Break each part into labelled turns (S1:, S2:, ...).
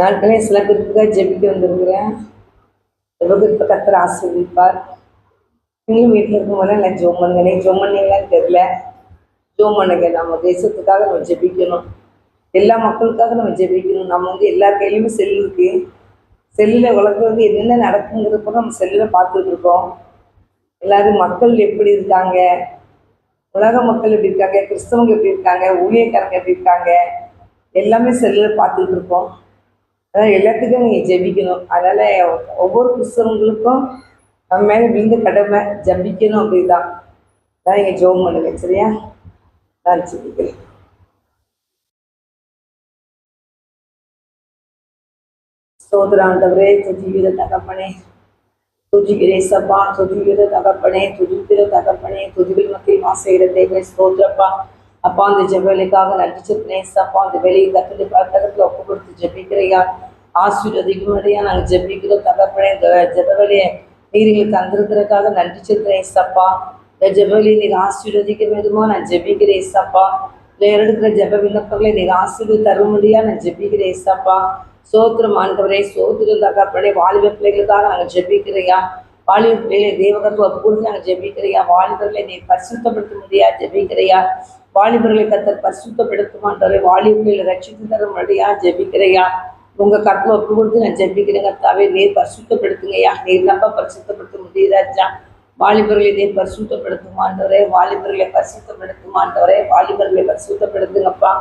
S1: நாட்களே சில குறிப்புக்காக ஜெபிக்க வந்திருக்கிறேன். சிவகுருப்ப கத்தர் ஆசிர்வதிப்பார். நீங்களும் வீட்டில் இருக்கும்போது நான் ஜோம் பண்ணுங்க. ஜோம் பண்ணீங்களான்னு தெரியல. ஜோம் பண்ணுங்க. நம்ம தேசத்துக்காக நம்ம ஜெபிக்கணும். எல்லா மக்களுக்காக நம்ம ஜெபிக்கணும். நம்ம வந்து எல்லா கையிலுமே செல் இருக்கு. செல்லில் உலகத்துல வந்து என்னென்ன நடக்குங்கிறது கூட நம்ம செல்லில் பார்த்துட்டு இருக்கோம். எல்லாரும் மக்கள் எப்படி இருக்காங்க? உலக மக்கள் எப்படி இருக்காங்க? கிறிஸ்தவங்க எப்படி இருக்காங்க? ஊழியக்காரங்க எப்படி இருக்காங்க? எல்லாமே செல்லில் பார்த்துட்டு இருக்கோம். அதான் எல்லாத்துக்கும் நீங்கள் ஜெபிக்கணும். அதனால் ஒவ்வொரு கிறிஸ்தவங்களுக்கும் நம்ம மேலே விழுந்த கடமை ஜெபிக்கணும் அப்படிதான். அதான் நீங்கள் ஜோம் பண்ணுங்க சரியா? நான் ஜெபிக்கிறேன். சோதராண்டவரே துதிகிற தகப்பனே. துதிக்கிறே சப்பா துதிக்கிற தகப்பனே துதிக்கிற தகப்பனே. துதிவில் மக்கள் மாசைகிற தேவை ஸ்தோத்திரப்பா. அப்பா அந்த ஜெபலிக்காக நன்றி சொல்றேன் சப்பா அந்த வெளியை கத்துட்டு பக்கத்துல ஒப்பு கொடுத்து ஜபிக்கிறையா ஆசீர்வதிக்கும்படியா நாங்கள் ஜெபிக்கிறோம். தகப்பனே இந்த ஜெபவெளியை நீர்களுக்கு தந்திருக்கிறதுக்காக நன்றி சொல்கிறேன் சப்பா இந்த ஜெபவெளியை நீங்க ஆசீர்வதிக்க வேண்டுமோ? நான் ஜெபிக்கிறேன் சப்பா இல்லை எடுக்கிற ஜெப விண்ணப்பங்களை நீங்க ஆசீர்வதி தரும்படியா நான் ஜெபிக்கிறேன் சப்பா சோத்திரம் ஆண்டவரே சோத்திரம் தகப்பனே வாலிப பிள்ளைகளுக்காக நாங்கள் ஜெபிக்கிறையா? வாலிப பிள்ளைகளை தேவகருக்கு ஒப்பு கொடுத்து நாங்கள் ஜெபிக்கிறையா? வாலிபர்களை நீ பரிசுத்தப்படுத்த முடியா ஜெபிக்கிறையா? வாலிபர்களை கத்தர் பரிசுத்தப்படுத்துமான்றவரை வாலிபர்களை ரட்சித்து தர முடியா ஜெபிக்கிறையா? உங்க கட்டில் ஒப்பு கொடுத்து நான் ஜெபிக்கிறேன் கர்த்தாவே நீர் பரிசுத்தப்படுத்துங்கய்யா நீர் நம்ப பரிசுத்தப்படுத்த முடியுதாச்சா வாலிபர்களை நீர் பரிசுத்தப்படுத்துமாண்டவரே வாலிபர்களை பரிசுத்தப்படுத்துமாண்டவரே வாலிபர்களை பரிசுத்தப்படுத்துங்கப்பா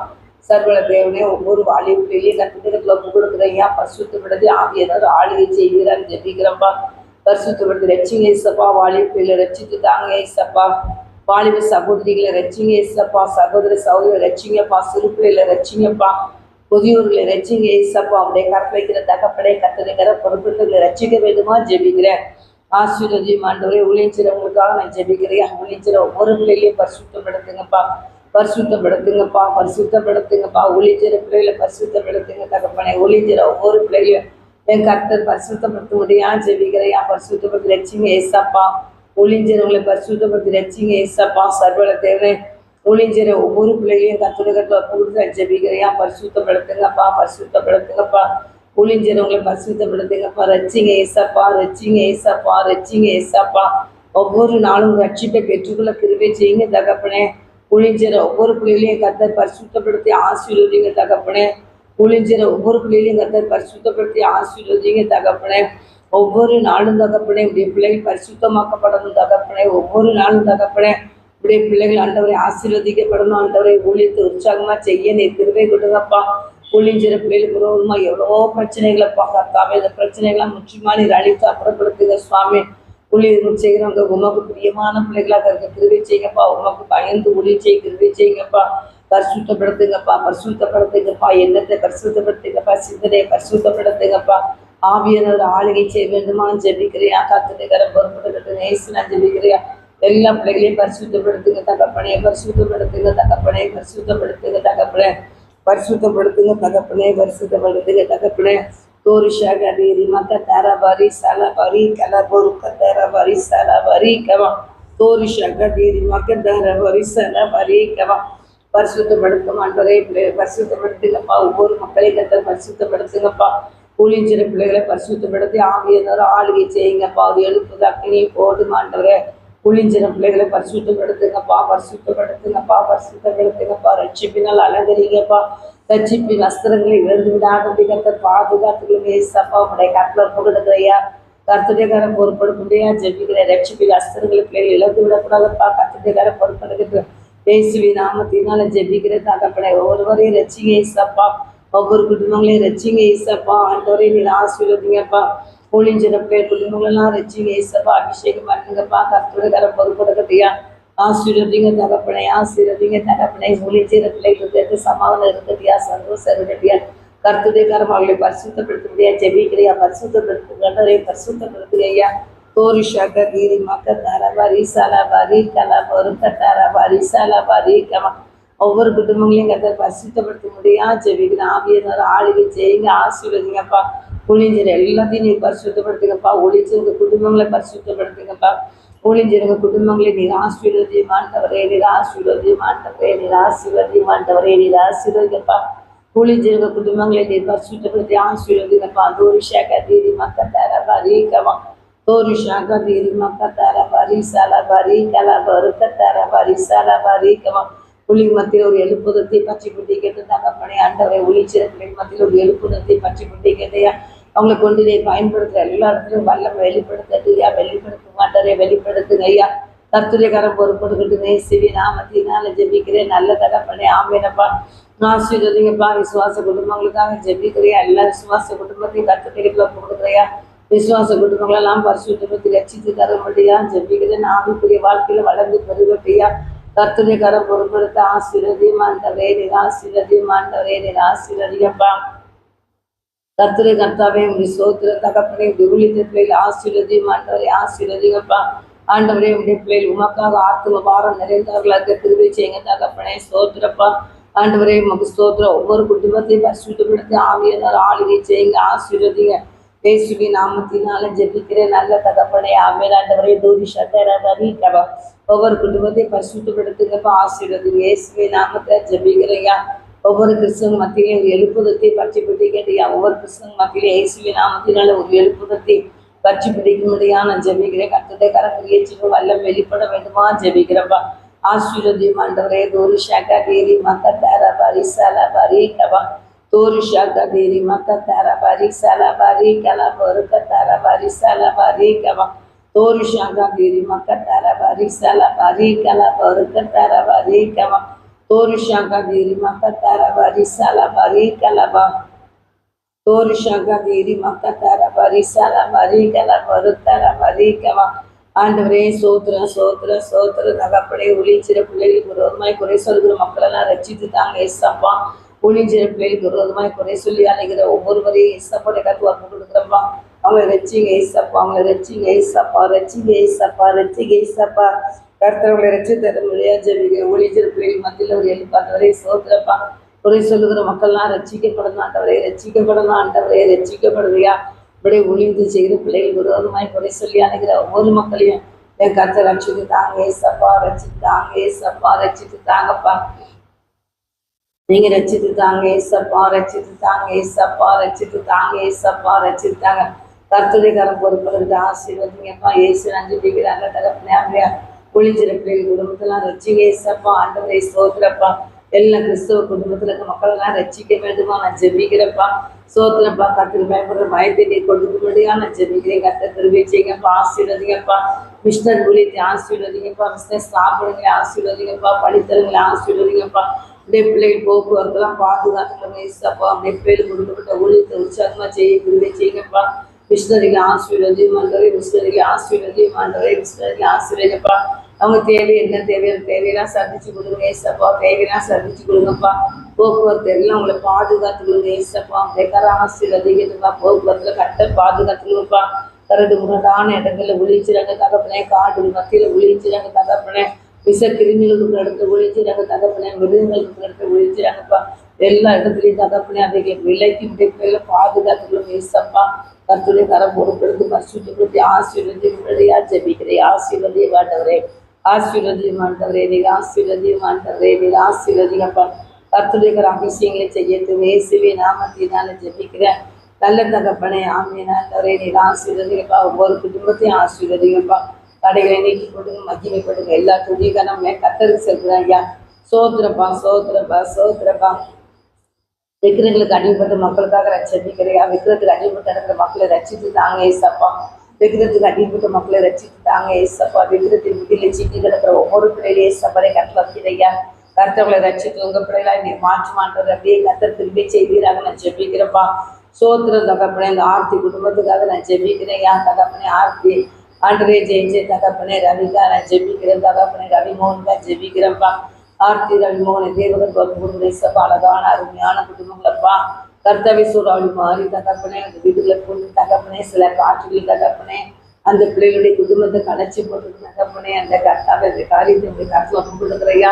S1: சர்வல தேவனே ஒவ்வொரு வாலிபுலையும் கத்துக்கிறதுல ஒப்பு கொடுக்குறையா பரிசுத்தப்படுத்தி ஏதாவது ஆளுகை செய்கிறான்னு ஜெபிக்கிறப்பா பரிசுத்தப்படுத்தி ரட்சிங்க ஏசப்பா வாலிபர்களை ரச்சித்து தாங்க ஏசப்பா வாலிப சகோதரிகளை ரச்சிங்க ஏசப்பா சகோதர சகோதரி ரச்சிங்கப்பா சிறுப்பிள்ளையில ரட்சிங்கப்பா புதியூர்களை ரட்சிங்க ஏசப்பா அவருடைய கரத்தில் வைக்கிற தகப்படை கத்துக்கிற பொறுப்புகளை ரட்சிக்க வேண்டுமா? ஜெபிக்கிறேன். ஆசீர்வதி ஆண்டவரே ஊழியச்சிறவங்களுக்காக நான் ஜெபிக்கிறேன். ஊழியர் ஒவ்வொரு பிள்ளைகளையும் பரிசுத்தப்படுத்துங்கப்பா. பரிசுத்தப்படுத்துங்கப்பா பரிசுத்தப்படுத்துங்கப்பா. ஊழியர் பிள்ளைகளை பரிசுத்தப்படுத்துங்க தகப்பனே. ஊழியர் ஒவ்வொரு பிள்ளைகளையும் என் கர்த்தர் பரிசுத்தப்படுத்த முடியா ஜெபிக்கிறையா பரிசுத்தப்படுத்தி ரட்சிங்க ஏசப்பா. ஊழியச்சிறவங்களை பரிசுத்தப்படுத்தி ரட்சிங்க ஏசப்பா. சர்வல தேவை ஊழியச்சிற ஒவ்வொரு பிள்ளைகளையும் கத்துடகத்தில் கொடுத்து ஜெபிக்கிறையா பரிசுத்தப்படுத்துங்கப்பா பரிசுத்தப்படுத்துங்கப்பா ஊழியச்சிறவங்களை பரிசுத்தப்படுத்துங்கப்பா ரச்சிங்க ஏசப்பா ரச்சிங்க ஏசப்பா ரச்சிங்க ஏசப்பா. ஒவ்வொரு நாளும் ரட்சிப்பை பெற்றுக்கொள்ள கிருபை செய்யுங்க தகப்பனே. புளிஞ்சிற ஒவ்வொரு பிள்ளைகளையும் கத்த பரிசுத்தப்படுத்தி ஆசீர்வதிங்க தகப்பனே. புளிஞ்சிற ஒவ்வொரு பிள்ளைகளையும் கத்த பரிசுத்தப்படுத்தி ஆசீர்வதிங்க தகப்பனே. ஒவ்வொரு நாளும் தகப்பனே உடைய பிள்ளைகள் பரிசுத்தமாக்கப்படணும் தகப்பனே. ஒவ்வொரு நாளும் தகப்பனே. இப்படி பிள்ளைகள் ஆண்டவரை ஆசீர்வதிக்கப்படணும். ஆண்டவரை ஊழியத்தை உற்சாகமா செய்ய நீ திருவை கொடுங்கப்பா. புளிஞ்சிற பிள்ளைகளுக்கு விரோதமா எவ்வளவோ பிரச்சனைகளைப்பா. கத்தாவே இந்த பிரச்சனைகள்லாம் முற்றிலுமா நீர் அழித்து அப்புறப்படுத்துங்க சுவாமி. ஊழியர்கள் செய்கிறவங்க உமக்கு பிரியமான பிள்ளைகளாக இருக்க. கிருவி செய்யுங்கப்பா. உமக்கு பயந்து ஊழி செய்ய திருவை செய்யுங்கப்பா. பரிசுத்தப்படுத்துங்கப்பா. பரிசுத்தப்படுத்துங்கப்பா. எண்ணத்தை பரிசுத்தப்படுத்துங்கப்பா. சிந்தனையை பரிசுத்தப்படுத்துங்கப்பா. ஆவியனோட ஆளுகை செய்ய வேண்டுமா ஜெபிக்கிறியா? கத்துட்டுக்கிற பொறுப்புட்டு நேசு நான் ஜெபிக்கிறியா? எல்லா பிள்ளைகளையும் பரிசுத்தப்படுத்துங்க தகப்பனே பரிசுத்தப்படுத்துங்க தகப்பனே பரிசுத்தப்படுத்துங்க தகப்பனே. பரிசுத்தப்படுத்துங்க தகப்பனே பரிசுத்தப்படுத்துங்க தகப்பனே. தோரிஷா கதீரி மக்க தரபரி சலபரி கலபொரு கதரபரி சலபரி கவா. தோரிஷா கதீரி மக்க தரபரி சலபரி கவா. பரிசுத்தப்படுத்தும் ஆண்டவரே பிள்ளை பரிசுத்தப்படுத்துங்கப்பா. ஒவ்வொரு மக்களை கத்த பரிசுத்தப்படுத்துங்கப்பா. புளிஞ்சிற பிள்ளைகளை பரிசுத்தப்படுத்தி ஆவியனர் ஆளுகை செய்யுங்கப்பா. அது எழுப்புது அக்கினி போடும் ஆண்டவரே. குளிஞ்சிற பிள்ளைகளை பரிசுத்தப்படுத்துங்கப்பா பரிசுத்தப்படுத்துங்கப்பா பரிசுத்தப்படுத்துங்கப்பா ரட்சிப்பினால் அலங்கரிங்கப்பா ரட்சிப்பின் வஸ்திரங்களை இழந்து விடாதபடி கத்தர் பாதுகாத்துகளும் ஏசப்பா உடைய கட்டில் போடுகிறையா கர்த்தடைக்காரன் பொறுப்படுத்த முடியா ஜெபிக்கிற ரட்சிப்பின் வஸ்திரங்களை பிள்ளைகள் இழந்து விடக்கூடாதுப்பா கத்துடையக்கார பொறுப்படுகிறது இயேசுவி நாமத்தினால ஜெபிக்கிற தகப்படை ஒவ்வொருவரையும் ரட்சிங்க ஏசப்பா ஒவ்வொரு குடும்பங்களையும் ரட்சிங்க ஏசப்பா ஆண்டவரையும் நீ ஆசீர்வதிங்கப்பா. ஒளிஞ்சிற குடும்பங்களெல்லாம் ரட்சிங்க ஏசப்பா அபிஷேகம் பண்ணுங்கப்பா கர்த்தடைக்காரன் பொறுப்படுக்கட்டியா ஆசீர்வதிங்க தகப்பனை ஆசீர்வதிங்க தகப்பனை ஒளிஞ்சிற பிள்ளைகளுக்கு எடுத்து சமாதானம் இருக்கட்டியா சந்தோஷம் இருக்கட்டியா கர்த்தடைக்காரன் அவர்களை பரிசுத்தப்படுத்த முடியா ஜெபிக்கிறியா? பரிசுத்தப்படுத்துகிறவரை பரிசுத்தப்படுத்துகையா தோரிஷாக்க கீரி மக்க தரபாரி சலபாரி கலபரு கட்டாரபாரி சலபாரி கமா. ஒவ்வொரு குடும்பங்களையும் கதை பரிசுத்தப்படுத்த முடியா ஜெபிக்கிற ஆவியனர் ஆளுகை செய்யுங்க ஆசீர்வதிங்கப்பா. ஒளிஞ்சிரு எல்லாத்தையும் நீ பரிசுத்தப்படுத்துங்கப்பா. ஒளிஞ்சிருங்க குடும்பங்களை பரிசுத்தப்படுத்துங்கப்பா ஒளிஞ்சிருங்க குடும்பங்களை நீர் ஆசீர்வதி மாண்டவரே நீர் ஆசீர்வதி மாண்டவரே நீர் ஆசீர்வதி மாண்டவரே நீர் ஆசீர்வதிங்கப்பா ஊழிஜீரக குடும்பங்களை நீர் பரிசுத்தப்படுத்தி ஆசீர்வதிங்கப்பா. தோரிஷாக தீரி மக்கத்தார பரீக்கவா தோரிஷாக தீரி மக்கத்தார பரிசால பரீக்கல வருக்கத்தார பரிசால பரீக்கவா புலி மத்தியில் ஒரு எழுப்புதத்தை பச்சை புட்டி கேட்டு தகப்பனே ஆண்டவரை ஒளிச்சிறப்பின் மத்தியில் ஒரு எழுப்புதத்தை பச்சை புட்டி கேட்டையா. அவங்களை கொண்டு நீ பயன்படுத்துற. எல்லா இடத்துலையும் வல்லம் வெளிப்படுத்துறியா வெளிப்படுத்த மாட்டாரே வெளிப்படுத்துங்க ஐயா. கர்த்தரைக்காரன் பொறுப்படுக்கிட்டு நேசிவி நாமத்தினால ஜெபிக்கிறேன். நல்ல தகப்பனே ஆமேனப்பா. ஆசீர்வதிங்கப்பா. விசுவாச குடும்பங்களுக்காக ஜெபிக்கிறியா? எல்லா விசுவாச குடும்பத்தையும் கர்த்தரைக்குள்ள கொடுக்குறியா விசுவாச குடும்பங்களெல்லாம் பரிசுத்தத்தை ரசித்து தர முடியா ஜெபிக்கிறேன். ஆவிக்குரிய வாழ்க்கையில வளர்ந்து பெருகட்டியா. கர்த்தரைக்காரன் பொறுப்படுத்த ஆசீர்வதியும் ஆண்டவரே நீர் ஆசீர்வதியும் கர்த்தாவே உடைய சோத்திர தகப்பனை உடைய ஊழியத்தை பிள்ளைகள் ஆசீர்வதியும் ஆண்டவரை ஆசீர்வதிங்கப்பா ஆண்டவரே உடைய பிள்ளைகள் உமக்காக ஆத்தும பாரம் நிறைந்தவர்களாக திருவி செய்யுங்க தகப்பனே சோத்திரப்பா ஆண்டவரே உமக்கு சோத்திரம் ஒவ்வொரு குடும்பத்தையும் பரிசுத்தப்படுத்தி ஆவியனர் ஆளுகை செய்யுங்க ஆசீர்வதிங்க. பேசுவி நாமத்தினால ஜெபிக்கிறேன். நல்ல தகப்பனே ஆமேல் ஆண்டவரே தூரி சட்டரா ஒவ்வொரு குடும்பத்தையும் பரிசுத்தப்படுத்துங்கப்பா ஆசீர்வதிங்க. இயேசுவி நாமத்தை ஜெபிக்கிறேங்க ஒவ்வொரு கிறிஸ்தவ மத்தியிலே ஒரு எழுப்புதத்தை பற்றி பிடிக்கிறியா ஒவ்வொரு கிறிஸ்தவ மத்தியிலே இயேசுவி நாமத்தினால ஒரு எழுப்புதத்தை பற்றி பிடிக்கும்படியான நான் ஜெபிக்கிறேன் கத்தத்தை கரம் ஏற்றிட்டு வல்லம் வெளிப்பட வேண்டுமா? ஜெபிக்கிறப்பா. ஆசீர்வதியும் ஆண்டவரே தோரி ஷாக்கா தேரி மக்க தேர பாரி சல பாரி கபா. தோரி ஷாக்கா தேரி மக்க தேர பாரி சல பாரி கல பொருக்க தேர பாரி சல பாரி கபா. தோரி ஷாக்கா தேரி மக்க தேர பாரி சல பாரி கல பொருக்க தேர Pari Kaba. Torishaga diri makatara barisala bari kalaba. Torishaga diri makatara barisala bari kalaba ruttara bari kama. ஆண்டவரே சோத்திர சோத்திர சோத்திர தகப்படை ஒளிச்சிற பிள்ளைகளுக்கு விரோதமாய் குறை சொல்கிற மக்களெல்லாம் ரச்சித்து தாங்க எஸ்ஸப்பா ஒளிஞ்சிற பிள்ளைகளுக்கு விரோதமாய் குறை சொல்லி அழைக்கிற ஒவ்வொருவரையும் எஸ்ஸப்போட கத்து ஒப்பு கொடுக்குறப்பா அவங்க ரச்சிங்க ஏசப்பா அவங்க ரச்சிங்க ஏசப்பா ரச்சிங்க ஏசப்பா ரச்சிங்க ஏசப்பா கர்த்தர்களை ரச்சி தர முடியாது ஜெபிக்க பிள்ளைகள் மத்தியில் ஒரு எழுப்பாண்டவரை சோத்திரப்பா குறை சொல்லுகிற மக்கள்லாம் ரச்சிக்கப்படணும் ஆண்டவரை ரச்சிக்கப்படணும் ஆண்டவரை ரச்சிக்கப்படுவியா இப்படி ஒளிந்து செய்கிற பிள்ளைகள் விரோதமாய் குறை சொல்லி அணுகிற ஒவ்வொரு மக்களையும் என் கருத்தை ரட்சித்து தாங்க ஏசப்பா ரச்சித்து தாங்க ஏசப்பா ரச்சித்து தாங்கப்பா நீங்க ரச்சித்து தாங்க ஏசப்பா ரச்சித்து தாங்க ஏசப்பா ரச்சித்து தாங்க ஏசப்பா ரச்சித்து தாங்க கருத்துடைய கரம் பொறுப்பதற்கு ஆசீர்வதிங்கப்பா. ஏசு நஞ்சு பிடிக்கிறாங்க தகப்பனே அப்படியா பிள்ளைகள் குடும்பத்தெல்லாம் ரச்சிங்க ஏசப்பா ஆண்டவரை சோத்திரப்பா. எல்லா கிறிஸ்தவ குடும்பத்துல இருக்க மக்கள் எல்லாம் ரசிக்க வேண்டுமா? நான் ஜெபிக்கிறப்பா சோத்திரப்பா கத்திர பயப்படுற பயத்தை நீ கொடுக்கும்படியா நான் ஜெபிக்கிறேன். கத்த திருவி செய்யுங்கப்பா. ஆசீர்வதிங்கப்பா. மிஸ்டர் ஊழியத்தை ஆசீர்வதிங்கப்பா. மிஸ்டர் சாப்பிடுங்களே ஆசீர்வதிங்கப்பா. படித்தவங்களை ஆசீர்வதிங்கப்பா. அப்படியே பிள்ளைகள் போக்குவரத்துலாம் பாதுகாத்துக்கணும் ஏசப்பா அப்படியே பிள்ளைகள் கொடுக்கப்பட்ட ஊழியத்தை உற்சாகமா செய்ய திருவி செய்யுங்கப்பா. மிஷினரிகளை ஆசீர்வதியும் ஆண்டவரே மிஷினரிகளை ஆசீர்வதியும் ஆண்டவரே மிஷினரிகளை ஆசீர்வதிங்கப்பா. அவங்க தேவை என்ன தேவையான தேவையெல்லாம் சந்திச்சு கொடுங்க ஏசப்பா தேவையெல்லாம் சந்திச்சு கொடுங்கப்பா. போக்குவரத்து எல்லாம் உங்களை பாதுகாத்து கொடுங்க ஏசப்பா. பேக்கார ஆசீர்வதிங்கப்பா போக்குவரத்துல கட்ட பாதுகாத்துக்கணும்ப்பா கரடு முரடான இடங்கள்ல ஒழிச்சுறாங்க தகப்பனே காடு மத்தியில ஒழிச்சுறாங்க தகப்பனே விஷ கிருமிகள் இருக்கிற இடத்துல ஒழிச்சுறாங்க தகப்பனே மிருகங்கள் இருக்கிற இடத்துல ஒழிச்சுறாங்கப்பா எல்லா இடத்துலையும் தகப்பனே அவைகளை விலைக்கு முடிப்பில் பாதுகாத்துக்கணும் ஏசப்பா. கத்துடைய கரம் பொறுப்படுத்தி பரிசுத்தப்படுத்தி ஆசீர்வதி முன்னாடியா ஜெபிக்கிறேன் ஆசீர்வதி வாண்டவரே ஆசீர்வதி மாண்டவரே நீர் ஆசீர்வதி மாண்டவரே நீர் ஆசீர்வதிங்கப்பா கத்துடைய கரம் அபிஷேகங்களை செய்யட்டும். இயேசுவே நாமத்தினால ஜெபிக்கிறேன். நல்ல தகப்பனே ஆமீன் ஆண்டவரே நீர் ஆசீர்வதிங்கப்பா ஒவ்வொரு குடும்பத்தையும் ஆசீர்வதிங்கப்பா கடைகளை நீக்கி கொடுங்க மகிமைப்படுங்க. எல்லா துணிகனமே கத்தருக்கு செல்கிறேன் ஐயா. சோத்திரப்பா சோத்திரப்பா சோத்திரப்பா. விக்கிரங்களுக்கு அடிமைப்பட்ட மக்களுக்காக ரட்சிக்கிறையா விக்கிரத்துக்கு அடிமைப்பட்ட இருக்கிற மக்களை ரட்சித்து தாங்க ஏசப்பா விக்கிரத்துக்கு அடிமைப்பட்ட மக்களை ரட்சித்து தாங்க ஏசப்பா விக்கிரத்தின் முதில சீட்டி கிடக்கிற ஒவ்வொரு பிள்ளையிலே ஏசப்பரை கற்று வைக்கிறையா கர்த்தவங்களை ரசித்து உங்க பிள்ளைகளா நீர் மாற்றி அப்படியே கத்தர் திரும்பி செய்வீராக நான் ஜெபிக்கிறப்பா. சோத்திரம் தகப்பனே இந்த ஆர்த்தி குடும்பத்துக்காக நான் ஜெபிக்கிறேன் ஏன் தகப்பனே ஆர்த்தி. ஆண்டரே ஜெய தகப்பனே ரவிக்கா நான் ஜெபிக்கிறேன். தகப்பனே ரவி மோகன்கா ஜெபிக்கிறேன்ப்பா. ஆர்த்தி ரவிமோகன் தேவகன் அழகான அருமையான குடும்பங்களப்பா. கர்த்தவி சூறாவளி மாறி தகப்பனே அந்த வீடுகளை கொண்டு தகப்பனே சில காற்றுகள் தகப்பனே அந்த பிள்ளைகளுடைய குடும்பத்தை கலைச்சி போட்டு தகப்பனே அந்த கர்த்தாவை அந்த காரியத்தை உங்களுடைய கருத்துல ஒப்பு கொடுக்குறையா?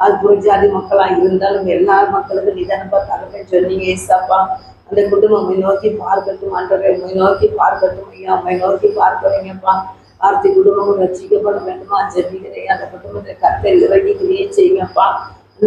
S1: அது புரட்சாதி மக்களா இருந்தாலும் எல்லா மக்களுக்கும் நிதானப்பா தகப்பே சொன்னீங்க ஏசாப்பா. அந்த குடும்பம் உண்மை நோக்கி பார்க்கட்டும் ஆண்டவரை உண்மை நோக்கி பார்க்கட்டும் ஐயா உண்மை நோக்கி பார்க்கிறீங்கப்பா. ஆர்த்தி குடும்பமும் ரசிக்கப்பட வேண்டுமா? ஜெபிக்கிறேன். அந்த குடும்பத்தை கத்தை இறங்கி கிரியே செய்யுங்கப்பா.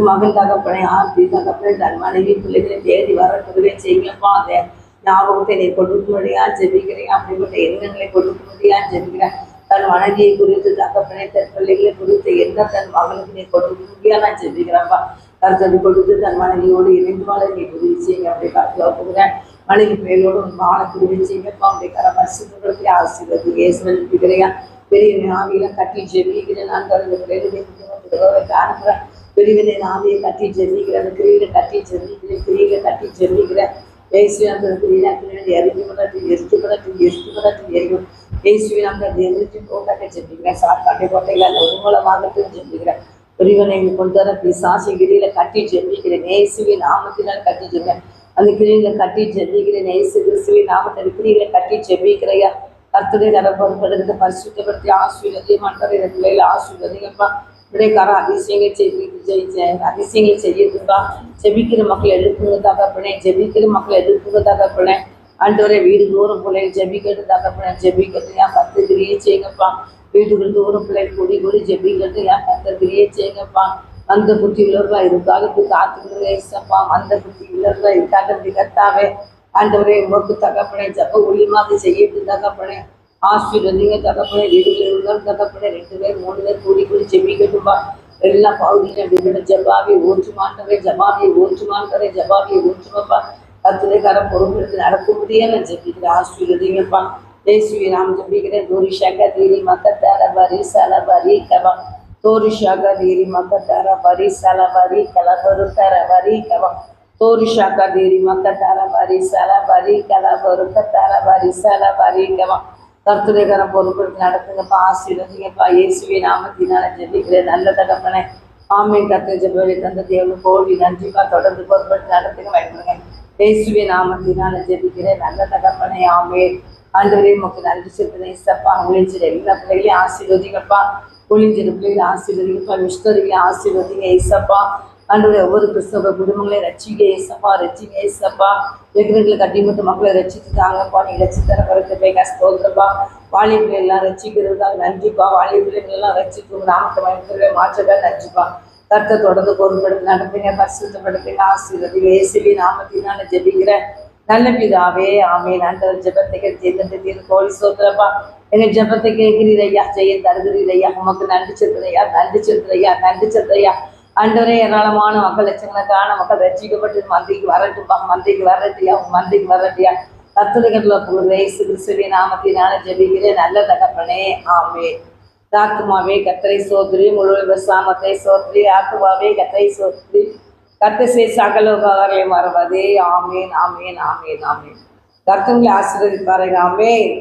S1: மகன் தகப்பனை ஆர்த்தி தகப்பனை தன் மனைவி பிள்ளைகளை தேடி வர கொடுவே செய்யுங்கப்பா அதை ஞாபகத்தை நீ கொடுக்கும்படியா ஜெபிக்கிறேன் அப்படிப்பட்ட எண்ணங்களை கொடுக்கும்படியா ஜெபிக்கிறேன் தன் மனைவியை குறித்து தகப்பனை தன் பிள்ளைகளை குறித்து என்ன தன் மகனுக்கு நீ கொடுக்கும்படியா நான் ஜெபிக்கிறேன்ப்பா கருத்தது கொடுத்து தன் மனைவியோடு இணைந்து வாழ நீ உதவி செய்யுங்க அப்படி கருத்துல ஒப்புகிறேன் மனைவி பிள்ளைகளோடு உன் வாழ உதவி செய்யுங்கப்பா அப்படி கர பரிசுத்தப்படுத்தி ஆசீர்வதி இயேசுவதிக்கிறேன் பெரிய ஆவியெல்லாம் கட்டி ஜெபிக்கிறேன் நான் அந்த பிள்ளைகளை குடும்பத்துக்கு அனுப்புறேன் பிரிவினை நாவியை கட்டி ஜெபிக்கிறேன் அந்த கிரியில கட்டி ஜெபிக்கிறேன் கிரியில கட்டி ஜெபிக்கிறேன் இயேசுவின் அந்த கிரியில கிரியில எரிஞ்சு படத்தில் எரிஞ்சு படத்தில் எரிஞ்சு படத்தில் எரியும் இயேசுவின் நம்ம எரிஞ்சு போட்டாக்க ஜெபிக்கிறேன் சாப்பாட்டை கோட்டையில் அந்த உருவலமாகட்டும் ஜெபிக்கிறேன் பிரிவினை கொண்டு வர பிசாசி கிரியில கட்டி ஜெபிக்கிறேன் இயேசுவின் நாமத்தினால் கட்டி ஜெபிக்கிறேன் அந்த கிரியில கட்டி ஜெபிக்கிறேன் இயேசு கிறிஸ்துவின் நாமத்தில் கிரியில கட்டி ஜெபிக்கிறையா கர்த்தரை கரை பொறுப்படுத்த பரிசுத்தப்படுத்தி ஆசீர்வதி மன்னர் பிள்ளைகளை ஆசீர்வதிங்கப்பா விடைக்கார அதிசயங்கள் செய்து ஜெயிச்ச அதிசயங்கள் செய்யுதுப்பா ஜெபிக்கிற மக்கள் எழுப்புங்க தகப்பனே ஜெபிக்கிற மக்கள் எழுப்புங்க தகப்பனே ஆண்டவரே வீடு தூரம் பிள்ளை ஜெபிக்கிறது தகப்பனே ஜெபிக்கிறது ஏன் கத்துக்கிறியே செய்யுங்கப்பா. வீடுகள் தூரம் பிள்ளை கூடி கூடி ஜெபிக்கிறது ஏன் கத்துக்கிறியே செய்யுங்கப்பா. அந்த குட்டி உள்ளவர்களா இருக்காக காத்துக்கிறது ஏசப்பா அந்த குட்டி உள்ளவர்களா இதுக்காக கத்தாவே. ஆண்டவரே உமக்கு தகப்பனே ஜப்ப ஒளி மாதிரி செய்யறது தகப்பனே. ஆசீர்வதிங்க தகப்பனே வீடுகளில் உள்ளவர் தகப்பனே ரெண்டு பேர் மூணு பேர் கூடி கூடி ஜெபிக்கட்டும்பா எல்லா பகுதியிலும் விட ஜபாவி ஊற்றுமாண்டவே ஜபாவியை ஊற்றுமாண்டவே ஜபாவியை ஊற்றுமப்பா கத்துரை கரம் பொறுப்பெடுத்து நடக்கும்படியே நான் ஜெபிக்கிறேன் ஆசீர்வதிங்கப்பா. தேசுவி நாம் ஜெபிக்கிறேன். தோரி ஷாக்கா தீரி மக்கத்தார பரி சலபரி பரி கவா தோரி ஷாக்கா தீரி மக்கத்தார பரி சலபரி கலபரு தர பரி கவா தோரி ஷாக்கா தீரி மக்கத்தார பரி சலபரி கலபரு தர பரி சலபரி பரி கவா கர்த்தரைக்கரம் பொறுப்படுத்தி நடத்துங்கப்பா ஆசீர்வதிங்கப்பா இயேசுவே நாமத்தினால ஜெபிக்கிறேன். நல்ல தகப்பனே ஆமீன். கத்தை ஜெபவி தந்த தேவன் கோடி நன்றிப்பா தொடர்ந்து பொறுப்படுத்தி நடத்துங்க பயன்படுங்க இயேசுவே நாமத்தினால ஜெபிக்கிறேன். நல்ல தகப்பனே ஆமே ஆண்டவரே உமக்கு நன்றி செலுத்துறேன் சப்பா ஒளிஞ்சிட எல்லா பிள்ளைகளையும் ஆசீர்வதிங்கப்பா ஒளிஞ்சிட பிள்ளைகளை ஆசீர்வதிங்கப்பா மிஸ்டரிகளையும் ஆசீர்வதிங்க இசப்பா ஆண்டவரே ஒவ்வொரு கிறிஸ்தவ குடும்பங்களையும் ரட்சிங்க ஏசப்பா ரச்சிங்க ஏசப்பா. கட்டி கட்டிமட்டு மக்களை ரட்சித்து தாங்கப்பா நீ ரசி தர கருத்து போய் கஷ்டப்பா வாலிபுல எல்லாம் நன்றிப்பா. வாலிபுல எல்லாம் ரட்சித்து உங்க நாமத்தை மயக்கிறத மாற்றக்காக நன்றிப்பா. கருத்தை தொடர்ந்து பொருட்படுத்தி நடத்துங்க பரிசுத்தப்படுத்துங்க ஆசீர்வதி இயேசுவி நாமத்தினால ஜெபிக்கிறேன் நல்ல பிதாவே ஆமே ஆண்டவர் ஜபத்தை கேட்டு கோழி சோத்திரப்பா எங்க ஜெபத்தை கேட்கிறீரையா செய்ய தருகிறீரையா உமக்கு நன்றி செலுத்துறையா நன்றி செலுத்துறையா நன்றி செலுத்துறையா ஆண்டவரே ஏராளமான மக்கள் லட்சக்கணக்கான மக்கள் ரசிக்கப்பட்டு மந்திக்கு வரட்டும்பா மந்திக்கு வரட்டியா உங்க மந்திக்கு வரட்டியா. கத்துரைகள்ல போகிற இயேசு கிறிஸ்துவின் நாமத்தினால ஜெபிக்கிறேன். நல்ல தகப்பனே ஆமே. ராத்துமாவே கத்தரை சோத்ரி முழு விவசாமத்தை சோத்ரி ஆத்துமாவே கத்தரை சோத்ரி. கத்தசை சகல உபகாரியம் மறவதே. ஆமேன் ஆமேன் ஆமேன் ஆமேன். கத்தங்களை ஆசீர்வதிப்பாருங்க ஆமேன்.